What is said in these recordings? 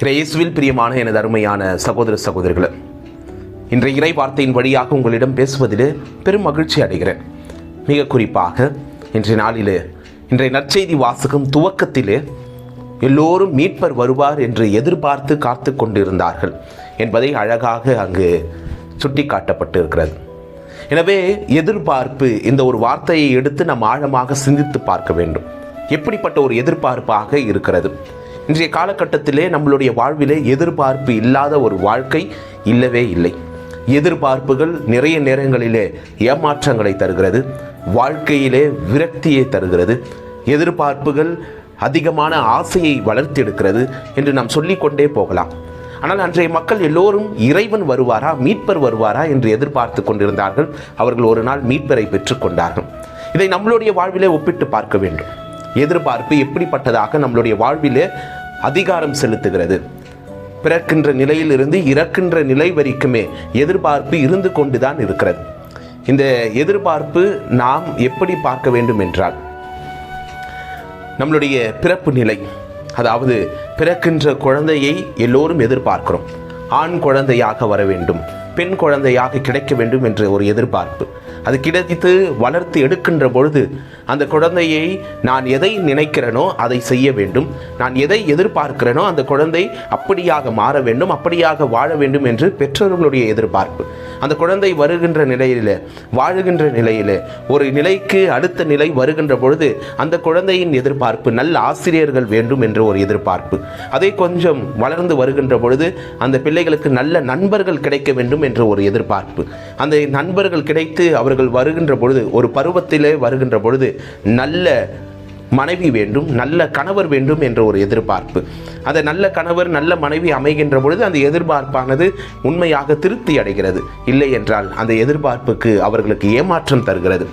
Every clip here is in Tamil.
இயேசுவில் பிரியமான எனது அருமையான சகோதர சகோதரிகளே இன்றைய இறை வார்த்தையின் வழியாக உங்களிடம் பேசுவதிலே பெரும் மகிழ்ச்சி அடைகிறேன். மிக குறிப்பாக இன்றைய நாளிலே இன்றைய நற்செய்தி வாசகம் துவக்கத்திலே எல்லோரும் மீட்பர் வருவார் என்று எதிர்பார்த்து காத்து கொண்டிருந்தார்கள் என்பதை அழகாக அங்கு சுட்டிக்காட்டப்பட்டு இருக்கிறது எனவே எதிர்பார்ப்பு இந்த ஒரு வார்த்தையை எடுத்து நாம் ஆழமாக சிந்தித்து பார்க்க வேண்டும். எப்படிப்பட்ட ஒரு எதிர்பார்ப்பாக இருக்கிறது? இன்றைய காலகட்டத்திலே நம்மளுடைய வாழ்விலே எதிர்பார்ப்பு இல்லாத ஒரு வாழ்க்கை இல்லவே இல்லை. எதிர்பார்ப்புகள் நிறைய நேரங்களிலே ஏமாற்றங்களை தருகிறது. வாழ்க்கையிலே விரக்தியை தருகிறது. எதிர்பார்ப்புகள் அதிகமான ஆசையை வளர்த்தெடுக்கிறது என்று நாம் சொல்லிக்கொண்டே போகலாம். ஆனால் அன்றைய மக்கள் எல்லோரும் இறைவன் வருவாரா மீட்பர் வருவாரா என்று எதிர்பார்த்து கொண்டிருந்தார்கள். அவர்கள் ஒரு நாள் மீட்பரை பெற்றுக்கொண்டார்கள் இதை நம்மளுடைய வாழ்விலே ஒப்பிட்டு பார்க்க வேண்டும். எதிர்பார்ப்பு எப்படிப்பட்டதாக நம்மளுடைய வாழ்விலே அதிகாரம் செலுத்துகிறது. பிறக்கின்ற நிலையிலிருந்து இறக்கின்ற நிலை வரைக்குமே எதிர்பார்ப்பு இருந்து கொண்டுதான் இருக்கிறது. இந்த எதிர்பார்ப்பு நாம் எப்படி பார்க்க வேண்டும் என்றால் நம்மளுடைய பிறப்பு நிலை அதாவது பிறக்கின்ற குழந்தையை எல்லோரும் எதிர்பார்க்கிறோம். ஆண் குழந்தையாக வர வேண்டும் பெண் குழந்தையாக கிடைக்க வேண்டும் என்ற ஒரு எதிர்பார்ப்பு. அது கிடைத்து வளர்த்து எடுக்கின்ற பொழுது அந்த குழந்தையை நான் எதை நினைக்கிறேனோ அதை செய்ய வேண்டும். நான் எதை எதிர்பார்க்கிறேனோ அந்த குழந்தை அப்படியாக மாற வேண்டும் அப்படியாக வாழ வேண்டும் என்று பெற்றோர்களுடைய எதிர்பார்ப்பு. அந்த குழந்தை வருகின்ற நிலையில் வாழுகின்ற நிலையில் ஒரு நிலைக்கு அடுத்த நிலை வருகின்ற பொழுது அந்த குழந்தையின் எதிர்பார்ப்பு நல்ல ஆசிரியர்கள் வேண்டும் என்ற ஒரு எதிர்பார்ப்பு. அதை கொஞ்சம் வளர்ந்து வருகின்ற பொழுது அந்த பிள்ளைகளுக்கு நல்ல நண்பர்கள் கிடைக்க வேண்டும் என்ற ஒரு எதிர்பார்ப்பு. அந்த நண்பர்கள் கிடைத்து அவர்கள் வருகின்ற பொழுது ஒரு பருவத்திலே வருகின்ற பொழுது நல்ல மனைவி வேண்டும் நல்ல கணவர் வேண்டும் என்ற ஒரு எதிர்பார்ப்பு. அந்த நல்ல கணவர் நல்ல மனைவி அமைகின்ற பொழுது அந்த எதிர்பார்ப்பானது உண்மையாக திருப்தி அடைகிறது. இல்லை என்றால் அந்த எதிர்பார்ப்புக்கு அவர்களுக்கு ஏமாற்றம் தருகிறது.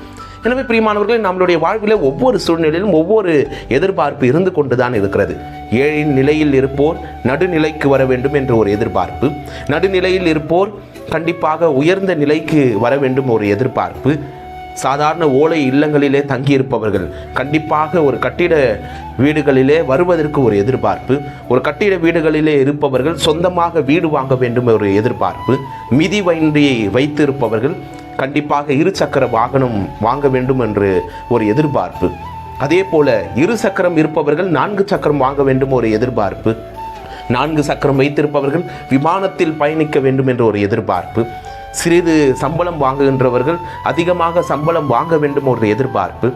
எனவே பிரியமானவர்களே நம்மளுடைய வாழ்வில் ஒவ்வொரு சூழ்நிலையிலும் ஒவ்வொரு எதிர்பார்ப்பு இருந்து கொண்டு தான் இருக்கிறது. ஏழின் நிலையில் இருப்போர் நடுநிலைக்கு வர வேண்டும் என்ற ஒரு எதிர்பார்ப்பு. நடுநிலையில் இருப்போர் கண்டிப்பாக உயர்ந்த நிலைக்கு வர வேண்டும் ஒரு எதிர்பார்ப்பு. சாதாரண ஓலை இல்லங்களிலே தங்கியிருப்பவர்கள் கண்டிப்பாக ஒரு கட்டிட வீடுகளிலே வருவதற்கு ஒரு எதிர்பார்ப்பு. ஒரு கட்டிட வீடுகளிலே இருப்பவர்கள் சொந்தமாக வீடு வாங்க வேண்டும் ஒரு எதிர்பார்ப்பு. மிதி வண்டியை வைத்திருப்பவர்கள் கண்டிப்பாக இரு சக்கர வாகனம் வாங்க வேண்டும் என்று ஒரு எதிர்பார்ப்பு. அதே போல இரு சக்கரம் இருப்பவர்கள் நான்கு சக்கரம் வாங்க வேண்டும் ஒரு எதிர்பார்ப்பு. நான்கு சக்கரம் வைத்திருப்பவர்கள் விமானத்தில் பயணிக்க வேண்டும் என்ற ஒரு எதிர்பார்ப்பு. சிறிது சம்பளம் வாங்குகின்றவர்கள் அதிகமாக சம்பளம் வாங்க வேண்டும் ஒரு எதிர்பார்ப்பு.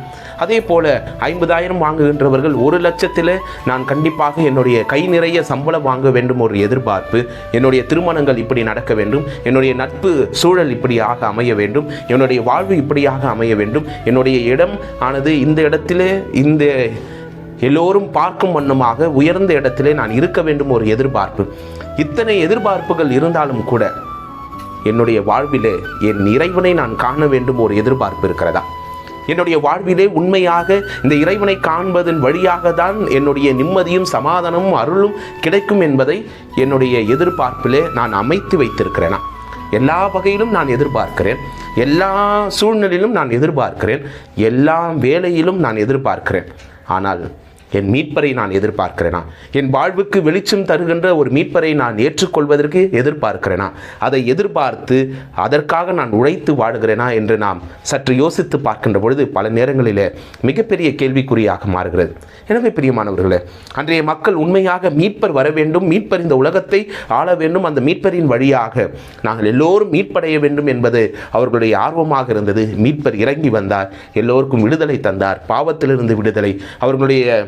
அதே போல் ஐம்பதாயிரம் வாங்குகின்றவர்கள் ஒரு லட்சத்தில் நான் கண்டிப்பாக என்னுடைய கை நிறைய சம்பளம் வாங்க வேண்டும் ஒரு எதிர்பார்ப்பு. என்னுடைய திருமணங்கள் இப்படி நடக்க வேண்டும். என்னுடைய நட்பு சூழல் இப்படியாக அமைய வேண்டும். என்னுடைய வாழ்வு இப்படியாக அமைய வேண்டும். என்னுடைய இடம் ஆனது இந்த இடத்திலே இந்த எல்லோரும் பார்க்கும் வண்ணமாக உயர்ந்த இடத்திலே நான் இருக்க வேண்டும் ஒரு எதிர்பார்ப்பு. இத்தனை எதிர்பார்ப்புகள் இருந்தாலும் கூட என்னுடைய வாழ்விலே என் இறைவனை நான் காண வேண்டும் ஒரு எதிர்பார்ப்பு இருக்கிறதா? என்னுடைய வாழ்விலே உண்மையாக இந்த இறைவனை காண்பதன் வழியாக தான் என்னுடைய நிம்மதியும் சமாதானமும் அருளும் கிடைக்கும் என்பதை என்னுடைய எதிர்பார்ப்பிலே நான் அமைத்து வைத்திருக்கிறேனா? எல்லா வகையிலும் நான் எதிர்பார்க்கிறேன். எல்லா சூழ்நிலையிலும் நான் எதிர்பார்க்கிறேன். எல்லா வேலையிலும் நான் எதிர்பார்க்கிறேன். ஆனால் என் மீட்பரை நான் எதிர்பார்க்கிறேனா? என் வாழ்வுக்கு வெளிச்சம் தருகின்ற ஒரு மீட்பரை நான் ஏற்றுக்கொள்வதற்கு எதிர்பார்க்கிறேனா? அதை எதிர்பார்த்து அதற்காக நான் உழைத்து வாழுகிறேனா என்று நாம் சற்று யோசித்து பார்க்கின்ற பொழுது பல நேரங்களிலே மிகப்பெரிய கேள்விக்குறியாக மாறுகிறது. எனவே பிரியமானவர்களே அன்றைய மக்கள் உண்மையாக மீட்பர் வர வேண்டும் மீட்பர் இந்த உலகத்தை ஆள வேண்டும் அந்த மீட்பரின் வழியாக நாங்கள் எல்லோரும் மீட்படைய வேண்டும் என்பது அவர்களுடைய ஆர்வமாக இருந்தது. மீட்பர் இறங்கி வந்தார் எல்லோருக்கும் விடுதலை தந்தார் பாவத்திலிருந்து விடுதலை. அவர்களுடைய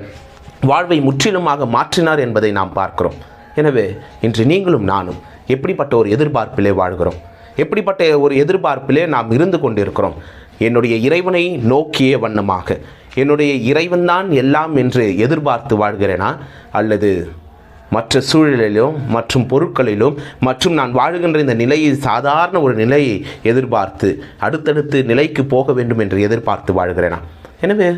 வாழ்வை முற்றிலுமாக மாற்றினார் என்பதை நாம் பார்க்கிறோம். எனவே இன்று நீங்களும் நானும் எப்படிப்பட்ட ஒரு எதிர்பார்ப்பிலே வாழ்கிறோம்? எப்படிப்பட்ட ஒரு எதிர்பார்ப்பிலே நாம் இருந்து கொண்டிருக்கிறோம்? என்னுடைய இறைவனை நோக்கிய வண்ணமாக என்னுடைய இறைவன்தான் எல்லாம் என்று எதிர்பார்த்து வாழ்கிறேனா? அல்லது மற்ற சூழலிலும் மற்றும் பொருட்களிலும் மற்றும் நான் வாழுகின்ற இந்த நிலையை சாதாரண ஒரு நிலையை எதிர்பார்த்து அடுத்தடுத்து நிலைக்கு போக வேண்டும் என்று எதிர்பார்த்து வாழ்கிறேனா? எனவே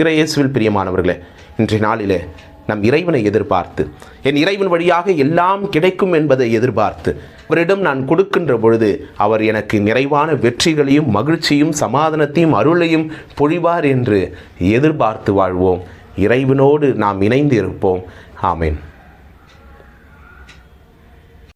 இறையேசுவில் பிரியமானவர்களே இன்றைய நாளிலே நம் இறைவனை எதிர்பார்த்து என் இறைவன் வழியாக எல்லாம் கிடைக்கும் என்பதை எதிர்பார்த்து அவரிடம் நான் கொடுக்கின்ற பொழுது அவர் எனக்கு நிறைவான வெற்றிகளையும் மகிழ்ச்சியும் சமாதானத்தையும் அருளையும் பொழிவார் என்று எதிர்பார்த்து வாழ்வோம். இறைவனோடு நாம் இணைந்து இருப்போம் ஆமேன்.